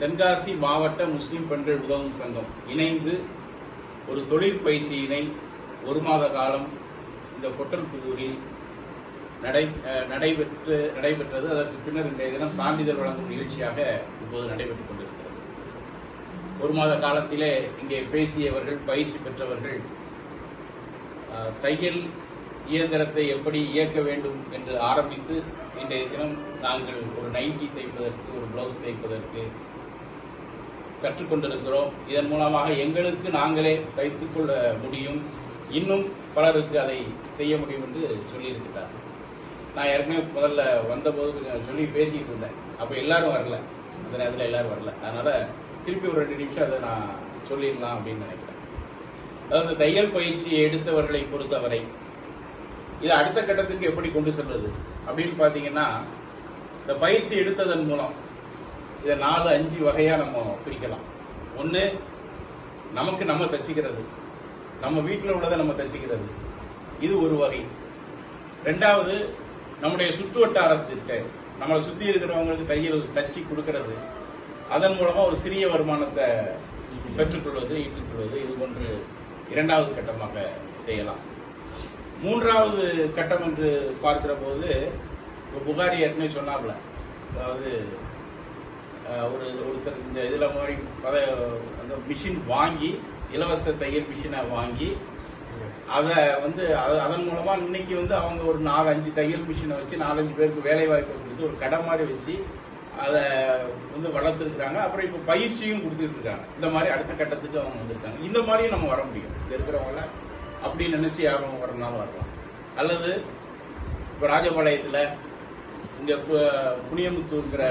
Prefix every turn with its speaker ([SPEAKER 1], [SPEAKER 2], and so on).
[SPEAKER 1] தென்காசி மாவட்ட முஸ்லிம் பெண்கள் உதவும் சங்கம் இணைந்து ஒரு தொழில் பயிற்சியினை ஒரு மாத காலம் இந்த பொட்டல்புதூரில் நடை நடைபெற்று நடைபெற்றது. அதற்கு பின்னர் இன்றைய தினம் சான்றிதழ் வழங்கும் நிகழ்ச்சியாக இப்போது நடைபெற்றுக் கொண்டிருக்கிறது. ஒரு மாத காலத்திலே இங்கே பேசியவர்கள் பயிற்சி பெற்றவர்கள் தையல் இயந்திரத்தை எப்படி இயக்க வேண்டும் என்று ஆரம்பித்து இன்றைய தினம் நாங்கள் ஒரு நைட்டி தைப்பதற்கு ஒரு பிளவுஸ் தைப்பதற்கு கற்றுக்கொண்டிருக்கிறோம் இதன் மூலமாக எங்களுக்கு நாங்களே தைத்துக் கொள்ள முடியும். இன்னும் பலருக்கு அதை செய்ய முடியும் என்று சொல்லியிருக்கிறார். நான் ஏற்கனவே முதல்ல வந்தபோது கொஞ்சம் சொல்லி பேசிக்கிட்டு இருந்தேன். அப்போ எல்லாரும் வரல. அந்த நேரத்தில் எல்லாரும் வரல. அதனால திருப்பி ஒரு ரெண்டு நிமிஷம் அதை நான் சொல்லிடலாம் அப்படின்னு நினைக்கிறேன். அதாவது தையல் பயிற்சியை எடுத்தவர்களை பொறுத்தவரை இது அடுத்த கட்டத்துக்கு எப்படி கொண்டு செல்வது அப்படின்னு பார்த்தீங்கன்னா இந்த பயிற்சி எடுத்ததன் மூலம் இதை நாலு அஞ்சு வகையா நம்ம பிரிக்கலாம். ஒன்று நமக்கு நம்ம தச்சுக்கிறது. நம்ம வீட்டில் உள்ளதை நம்ம தச்சுக்கிறது. இது ஒரு வகை. ரெண்டாவது நம்முடைய சுற்று வட்டாரத்திற்கு நம்மளை சுற்றி இருக்கிறவங்களுக்கு தையல் தச்சு கொடுக்கறது. அதன் மூலமா ஒரு சிறிய வருமானத்தை பெற்றுக்கொள்வது ஈட்டுக்கொள்வது இது போன்று இரண்டாவது கட்டமாக செய்யலாம். மூன்றாவது கட்டம் என்று பார்க்கிற போது இப்போ புகாரி ஏற்கனவே சொன்னாப்ல அதாவது ஒரு ஒருத்தர் இந்த இதில் மாதிரி பத அந்த மிஷின் வாங்கி இலவச தையல் மிஷினை வாங்கி அதை வந்து அதன் மூலமாக இன்னைக்கு வந்து அவங்க ஒரு நாலு அஞ்சு தையல் மிஷினை வச்சு நாலஞ்சு பேருக்கு வேலை வாய்ப்பை கொடுத்து ஒரு கடை மாதிரி வச்சு அதை வந்து வளர்த்துருக்குறாங்க. அப்புறம் இப்போ பயிற்சியும் கொடுத்துட்டு இருக்காங்க. இந்த மாதிரி அடுத்த கட்டத்துக்கு அவங்க வந்திருக்காங்க. இந்த மாதிரியும் நம்ம வர முடியும். இருக்கிறவங்கள அப்படின்னு நினைச்சு யாரும் வரனாலும் வரலாம். அல்லது இப்போ ராஜபாளையத்தில் இங்கே புனியமுத்தூர்ங்கிற